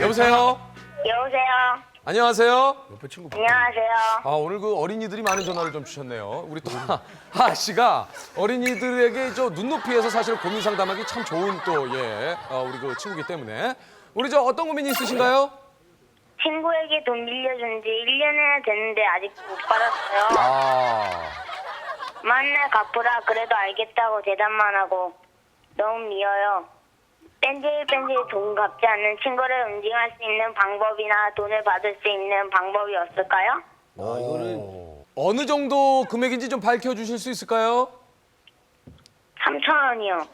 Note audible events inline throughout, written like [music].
여보세요. 여보세요. 안녕하세요. 안녕하세요. 아 오늘 그 어린이들이 많은 전화를 좀 주셨네요. 우리 또하 씨가 어린이들에게 저 눈높이에서 사실 고민 상담하기 참 좋은 또 예 어, 우리 그 친구기 때문에 우리 저 어떤 고민이 있으신가요? 친구에게 돈 빌려준 지 1년이나 됐는데 아직 못 받았어요. 아 만날 갚으라 그래도 알겠다고 대답만 하고 너무 미워요. 뺀질뺀질 돈 갚지 않는 친구를 응징할 수 있는 방법이나 돈을 받을 수 있는 방법이 없을까요? 어느 정도 금액인지 좀 밝혀 주실 수 있을까요? 3천 원이요.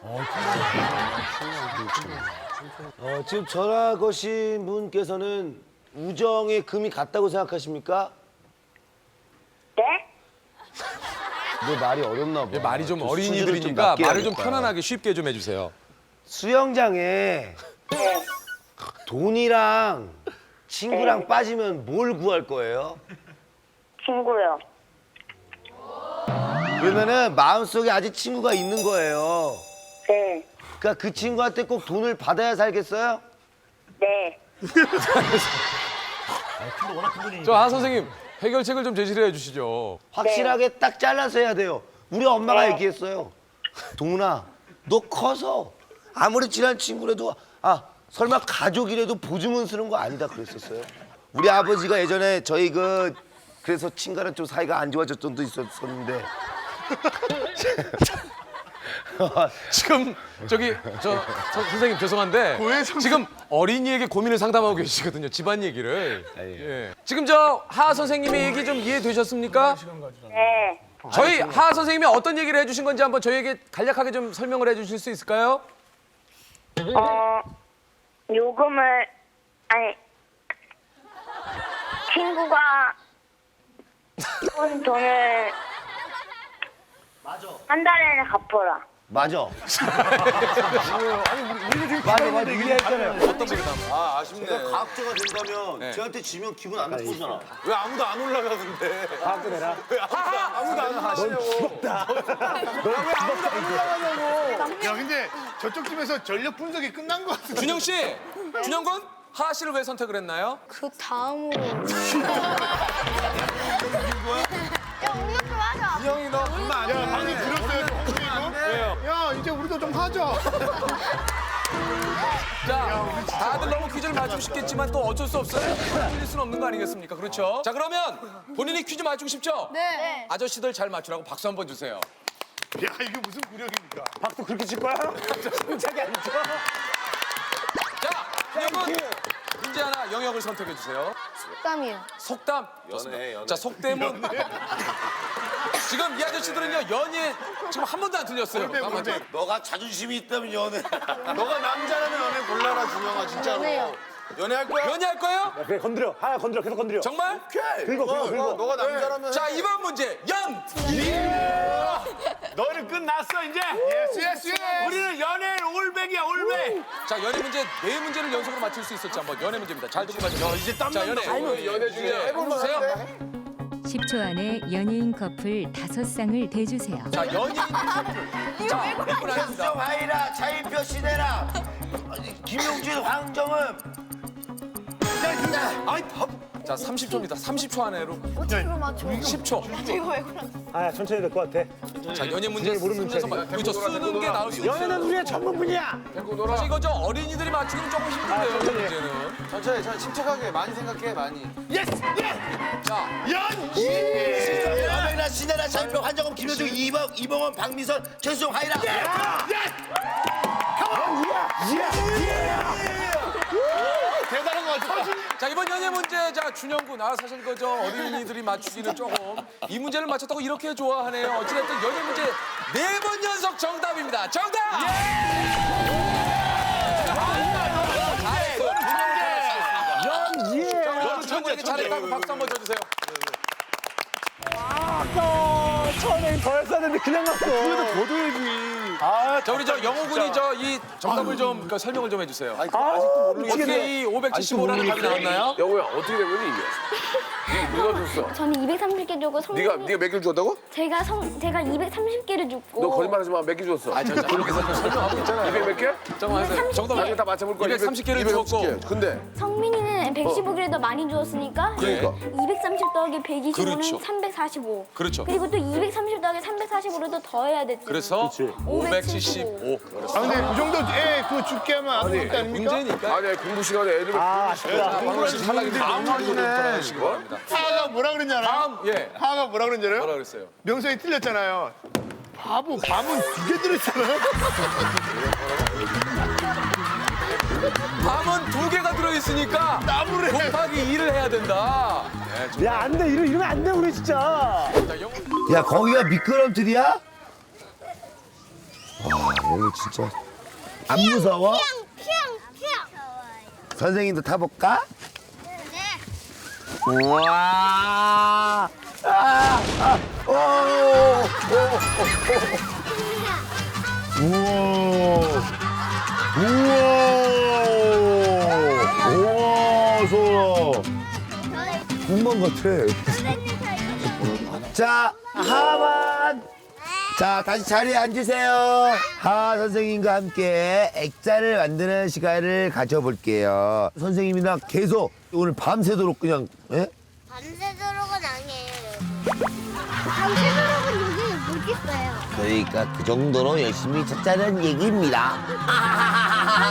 어, 지금 전화 거신 분께서는 우정의 금이 같다고 생각하십니까? 네? 내 말이 어렵나 봐. 예, 말이 좀좀 어린이들이니까 낮게 말을 좀 해야겠다. 편안하게 쉽게 좀 해주세요. 수영장에 네. 돈이랑 친구랑 네. 빠지면 뭘 구할 거예요? 친구요. 그러면은 마음속에 아직 친구가 있는 거예요. 네. 그러니까 그 친구한테 꼭 돈을 받아야 살겠어요? 네. [laughs] 저하 선생님 해결책을 좀 제시해 주시죠. 확실하게 딱 잘라서 해야 돼요. 우리 엄마가 네. 얘기했어요. 동훈아, 너 커서 아무리 친한 친구라도 아 설마 가족이라도 보증은 쓰는 거 아니다 그랬었어요. 우리 아버지가 예전에 저희 그 그래서 친가랑 좀 사이가 안 좋아졌던 도 있었었는데 [laughs] 지금 저기 저, 저 선생님 죄송한데 지금 어린이에게 고민을 상담하고 계시거든요 집안 얘기를 예. 지금 저 하 선생님의 얘기 좀 이해되셨습니까? 네. 저희 하 선생님이 어떤 얘기를 해주신 건지 한번 저희에게 간략하게 좀 설명을 해주실 수 있을까요? 어, 요금을, 아니, 친구가 돈 돈을 한 달에는 갚아라. 맞아. [laughs] 맞아 맞아 이해했잖아요. 아 아쉽네. 과학자가 된다면 쟤한테 지면 기분 안 나쁘잖아. 왜 아무도 안 올라가 근데? 과학자 내라. [laughs] 왜 아무도, 아무도 안 올라가시냐고. 왜 아무도 안 올라가냐고. 야 근데 저쪽 집에서 전력 분석이 끝난 것 같은데 준영 씨, 준영 군 하하 씨를 왜 선택을 했나요? 그 다음으로 [laughs] 형이 너 얼마 안 야 방금 들었어요 저 야 이제 우리도 좀 하자 자, 다들 너무 퀴즈를 맞추고 싶겠지만 또 어쩔 수 없어요. 틀릴 수는 없는 거 아니겠습니까? 그렇죠? 자, 그러면 본인이 퀴즈 맞추고 싶죠? 네. 아저씨들 잘 맞추라고 박수 한번 주세요. 야 이게 무슨 구력입니까 박수 그렇게 칠 거야? [laughs] 침착이 아니죠? 자, 준영군 문제 하나 영역을 선택해 주세요. 땀이요. 속담. 연애, 연애. 자, 속담은 지금 이 아저씨들은요 연예 지금 한 번도 안 틀렸어요. 뭔데, 뭔데? 너가 자존심이 있다면 연애. [laughs] 너가 남자라면 연애 골라라 준영아 진짜로. 연애요. 연애할 거야? 연예할 거예요? 그래 건드려 하나 건드려 계속 건드려 정말? 긁어 긁어 긁어 너가 남자라면. 자, 이번 문제 연. 너희는 끝났어 이제 예스 예스 예스 우리는 연애는 올백이야 올백 자, 연예 문제 네 문제를 연속으로 맞출 수 있을지 한번 연예 문제입니다. 잘 듣고 맞죠? 이제 땀 자, 난다. 연예. 연애 중에 해볼만 해보세요. 한데? 10초 안에 연예인 커플 다섯 쌍을 대주세요. 자, 연예인 커플. 자, 몇분 하겠습니다. 현정 하이라 차인표 신혜라 김용준 황정음. 아이 밥. 자, 30초입니다. 30초 안에로. 어떻게 그걸 맞춰? 10초. 아 천천히 될 것 같아. 자, 연예 문제 쓰면서 막 우리 저 쓰는 게 나올 수 있어요. 연애는 우리의 전문분이야. 사실 이거 저 어린이들이 맞추기는 조금 힘든데요, 이 문제는. 천천히 천천히. 침착하게 많이 생각해 많이. 자, 하이라 신혜라 차인표 황정음 김용준 이범 이범원 박미선 최수종 하이라. 대단한 것 같아 자 이번 연예 문제 자 준영군. 아 사실 그저 어린이들이 [laughs] 맞추기는 조금 이 문제를 맞췄다고 이렇게 좋아하네요. 어찌됐든 연예 문제 네 번 연속 정답입니다. 정답! 연예! 준영군에게 잘했다고 박수 한번 쳐주세요. 아까 처음에 더 했어야 되는데 그냥 갔어. 그래도 더 줘야지 아자 우리 저 영호 군이 저 이 정답을 좀그 설명을 좀 해주세요 아직도 모르겠네 어떻게 이 575라는 답이 나왔나요? 영우야 어떻게 된 거니 이게? 누가 줬어? 저는 230개 주고 성 네가 네가 몇 개를 줬다고? 제가 성 제가 230개를 줬고 너 거짓말하지 마. 몇 개 줬어? 아, 그렇게 설명하고 있잖아요. 200 몇 개? 잠깐만 하세요. 정답 다 맞춰볼 거야. 230 개를 230 줬고. 개. 근데 성민이 는 115개를 더 많이 주었으니까 그러니까. 230 더하기 125는 그렇죠. 345 그렇죠. 그리고 또 230 더하기 345를 또 더해야 되지 그래서 575. 아 근데 이 정도 애그 죽게 하면 아무것도 아닙니까? 문제니까. 아니 공부 시간에 애들 아, 아쉽다. 씨 탈락이 다음 바랍니다. 하하가 뭐라 그랬냐 알아요? 다음 예. 하하가 뭐라 그랬냐 알아요? 뭐라 그랬어요? 명성이 틀렸잖아요. 바보, 밤은 두개 들었잖아요. [laughs] 밤은 두 개가 들어있으니까 나무래. 곱하기 2를 해야 된다. 네, 좀- 야, 안 돼. 이러, 이러면 안 돼, 우리 진짜. 야 거기가 미끄럼틀이야? 와 여기 진짜 안 무서워? 선생님도 타볼까? 우와 아, 아, 오, 오, 오, 오. 우와 우와 소라 공무원 같아 자, 하만. 자, 다시 자리에 앉으세요. 하 선생님과 함께 액자를 만드는 시간을 가져볼게요. 선생님이랑 계속 오늘 밤새도록 그냥, 예? 밤새도록은 아니에요. 밤새도록은 여기 못 있어요. 그러니까 그 정도로 열심히 찾자는 얘기입니다.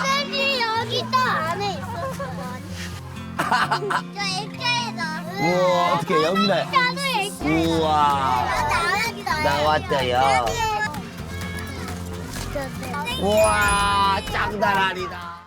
선생님 저 액자에서. 우와, 어떻게 영민아. 나도 액자에. 우와. 나왔어요. 우와, 짱다라리다.